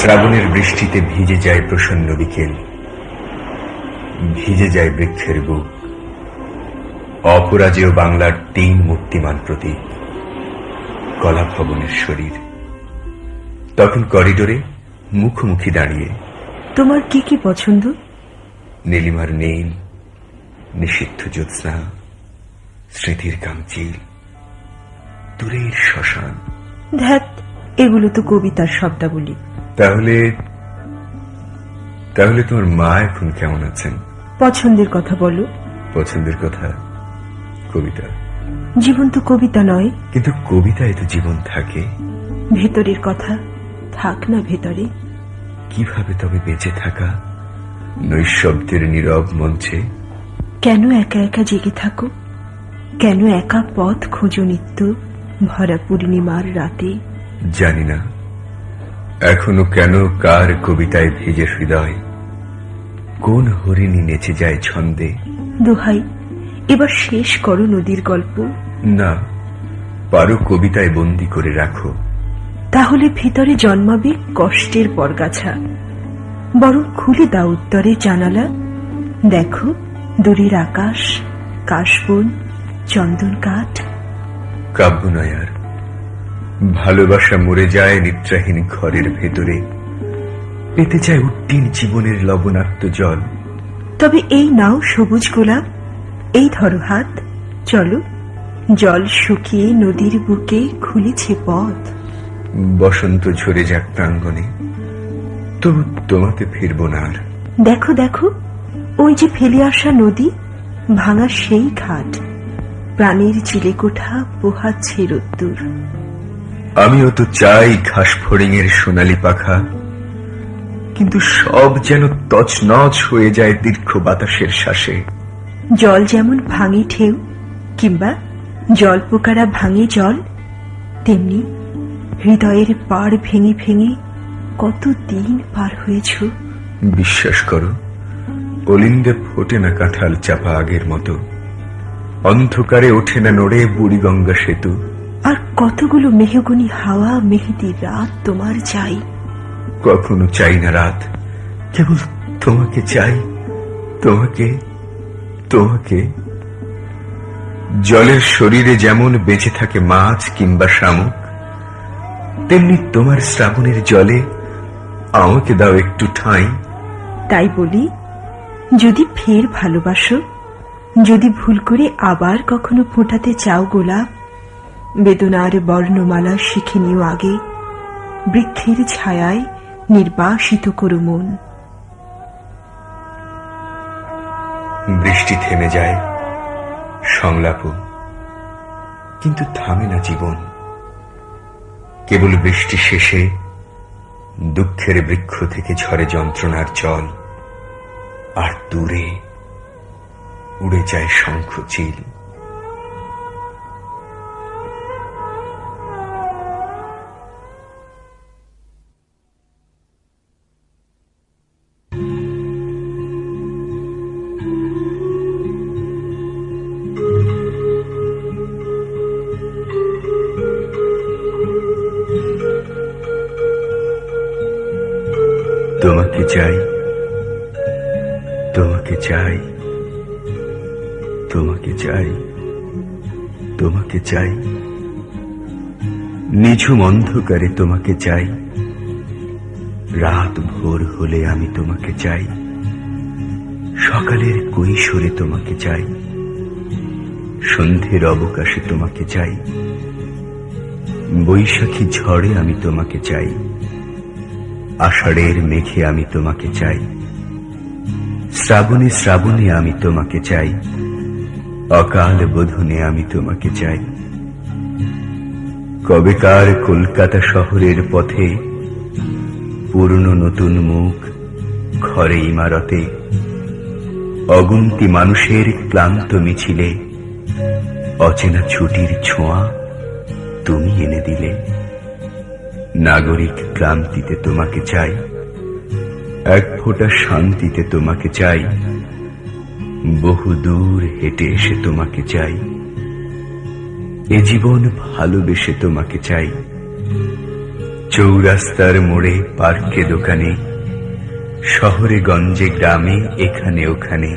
শ্রাবণের বৃষ্টিতে ভিজে যায় প্রসন্ন বিকেল। ভিজে যায় বৃক্ষের বুক। অপরাজেয় বাংলার তিন মূর্তিমান প্রতীক। কলা ভবনের শরীর। তখন করিডোরে মুখোমুখি দাঁড়িয়ে তোমার কি কি পছন্দ? নীলিমার নীল নিষিদ্ধ জ্যোৎস্না স্মৃতির কামচিল দূরের শ্মশান। ধ্যাত এগুলো তো কবিতার শব্দাবলী। তাহলে তাহলে তোমার মা এখন কেমন আছেন? পছন্দের কথা বলো। পছন্দের কথা? কবিতা। জীবন তো কবিতা নয়। কিন্তু কবিতায় তো জীবন থাকে। ভেতরের কথা থাক না ভেতরে। কীভাবে তবে বেঁচে থাকা? নৈশব্দের নীরব মঞ্চে। কেন একা একা জেগে থাকো? কেন একা পথ খোঁজো নিত্য ভরা পূর্ণিমার রাতে? জানি না। এখনও কেন কার কবিতায় ভেজে হৃদয়? কোন হরিণী নেচে যায় ছন্দে? দোহাই এবার শেষ করো নদীর গল্প। না পারো কবিতায় বন্দি করে রাখো। তাহলে ভিতরে জন্মাবে কষ্টের পরগাছা। বরং খুলে দাও উত্তরে জানালা। দেখো দূরের আকাশ কাশবন চন্দন কাঠ। কাব্য নয় আর ভালোবাসা মরে যায় নিদ্রাহীন ঘরের ভেতরে। পেতে চায় উত্তীন জীবনের লবণাক্ত জল। তবে এই নাও সবুজ গোলাপ এই ধরো হাত চলো জল শুকিয়ে নদীর বুকে খুলেছে পথ। বসন্ত ঝরে যাক প্রাঙ্গণে তবু তোমাতে ফিরব না আর। দেখো দেখো ওই যে ফেলে আসা নদী ভাঙা সেই ঘাট। প্রাণের চিলেকোঠা পোহাচ্ছে রোদ্দুর। আমিও তো চাই ঘাস ফড়িংয়ের সোনালি পাখা। কিন্তু সব যেন তছনছ হয়ে যায় দীর্ঘ বাতাসের শ্বাসে। জল যেমন ভাঙে ঢেউ কিংবা জল পোকারা ভাঙে জল তেমনি হৃদয়ের পাড় ভেঙে ভেঙে কত দিন পার হয়েছ। বিশ্বাস করো অলিন্দে ফোটে না কাঁঠাল চাপা আগের মতো। অন্ধকারে ওঠে না নড়ে বুড়িগঙ্গা সেতু। আর কতগুলো মেহগুনি হাওয়া মেহেদি রাত তোমার চাই? কখনো চাই না রাত। কেবল তোমাকে চাই। তোমাকে তোমাকে। জলের শরীরে যেমন বেঁচে থাকে মাছ কিংবা শামুক তেমনি তোমার শ্রাবণের জলে আমাকে দাও একটু ঠাঁই। তাই বলি যদি ফের ভালোবাসো যদি ভুল করে আবার কখনো ফোটাতে চাও গোলাপ বেদনার বর্ণমালা শিখে নিও আগে। বৃক্ষের ছায়ায় নির্বাসিত করো মন। বৃষ্টি থেমে যায়, সংলাপ। কিন্তু থামে না জীবন। কেবল বৃষ্টি শেষে দুঃখের বৃক্ষ থেকে ঝরে যন্ত্রণার জল। আর দূরে উড়ে যায় শঙ্খ তোমাকে চাই তোমাকে চাই তোমাকে চাই তোমাকে চাই। নিঝুম অন্ধকারে তোমাকে চাই, রাত ভোর হলে আমি তোমাকে চাই, সকালের কৈশোরে তোমাকে চাই, সন্ধ্যের অবকাশে তোমাকে চাই, বৈশাখী ঝড়ে আমি তোমাকে চাই। আষাঢ়ের মেঘে আমি তোমাকে চাই। শ্রাবণে শ্রাবণে আমি তোমাকে চাই। অকাল বোধনে আমি তোমাকে চাই। কবেকার কলকাতা শহরের পথে পুরনো নতুন মুখ ঘরে ইমারতে, অগুন্তি মানুষের ক্লান্ত মিছিলে, অচেনা ছুটির ছোঁয়া তুমি এনে দিলে। নাগরিক ক্লান্তিতে তোমাকে চাই, এক ফোঁটা শান্তিতে তোমাকে চাই, বহু দূর হেঁটে এসে তোমাকে চাই, এ জীবন ভালোবেসে তোমাকে চাই, চৌরাস্তার মোড়ে পার্কে দোকানে, শহরে, গঞ্জে, গ্রামে, এখানে, ওখানে,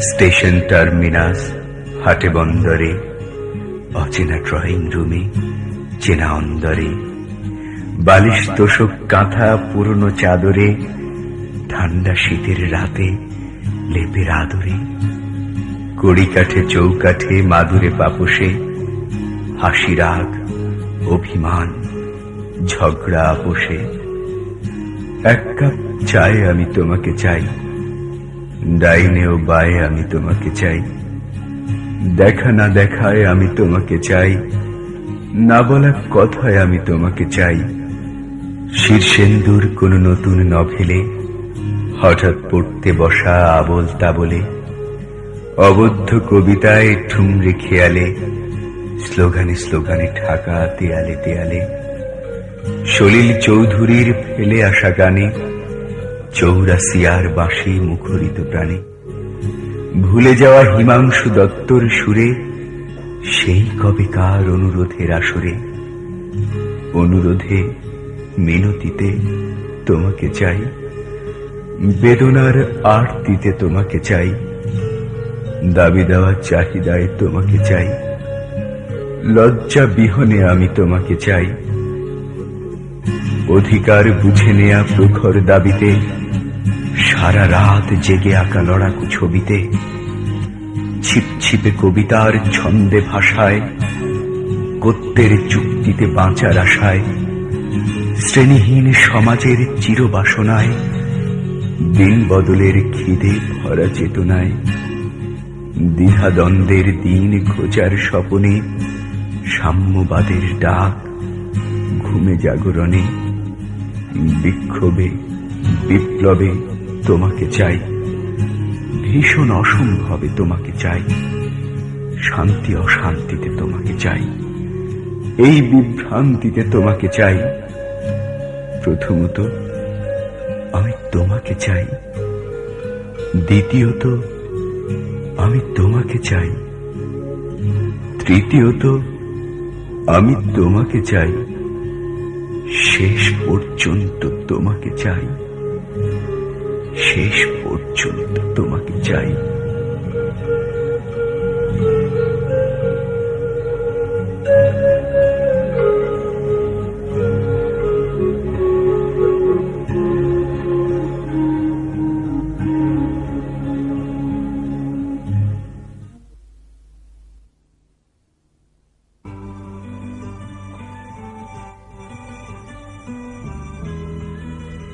স্টেশন, টার্মিনাস, হাটে, বন্দরে, অচেনা ড্রয়িং রুমে, চেনা অন্দরে বালিশ তোষক কাঁথা পুরনো চাদরে, ঠান্ডা শীতের রাতে লেপের আদরে কড়ি কাঠে চৌকাঠে মাদুরে পাপসে, হাসি রাগ, অভিমান, ঝগড়া আপোষে। এক কাপ চায়ে আমি তোমাকে চাই, ডাইনে ও বায়ে আমি তোমাকে চাই। দেখা না দেখায় আমি তোমাকে চাই, না বলা কথায় আমি তোমাকে চাই। শীর্ষেন্দুর কোন নতুন নভেলে, হঠাৎ পড়তে বসা আবল তাবলে, অবদ্ধ কবিতায় ঠুমরে খেয়ালে, স্লোগানে স্লোগানে ঢাকা দেয়ালে দেয়ালে, সলিল চৌধুরীর ফেলে আসা গানে চৌরাসিয়ার বাঁশি মুখরিত প্রাণে, ভুলে যাওয়া হিমাংশু দত্তর সুরে, সেই কবে কার অনুরোধের আসরে, অনুরোধে মিনতিতে তোমাকে চাই, বেদনার আরতিতে তোমাকে চাই, দাবি দেওয়ার চাহিদায় তোমাকে চাই, লজ্জা বিহনে আমি তোমাকে চাই। অধিকার বুঝে নেয়া প্রখর দাবিতে, সারা রাত জেগে আঁকা লড়াকু ছবিতে ছিপছিপে কবিতার ছন্দে ভাষায় কত্তের চুক্তিতে বাঁচার আশায় শ্রেণীহীন সমাজের চিরবাসনায় দিন বদলের খিদে ভরা চেতনায় দ্বিধাদ্বন্দ্বের দিন খোঁজার স্বপনে, সাম্যবাদের ডাক ঘুমে জাগরণে, বিক্ষোভে, বিপ্লবে তোমাকে চাই, ভীষণ অসম্ভবে তোমাকে চাই, শান্তি অশান্তিতে তোমাকে চাই, এই বিভ্রান্তিতে তোমাকে চাই। প্রথমত, আমি তোমাকে চাই। দ্বিতীয়ত, আমি তোমাকে চাই। তৃতীয়ত, আমি তোমাকে চাই। শেষ পর্যন্ত তোমাকে চাই। শেষ পর্যন্ত তোমাকে চাই।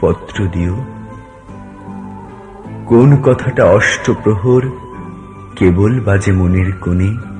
পত্র দিও। কোন কথাটা অষ্টপ্রহর কেবল বাজে মনের কোণে।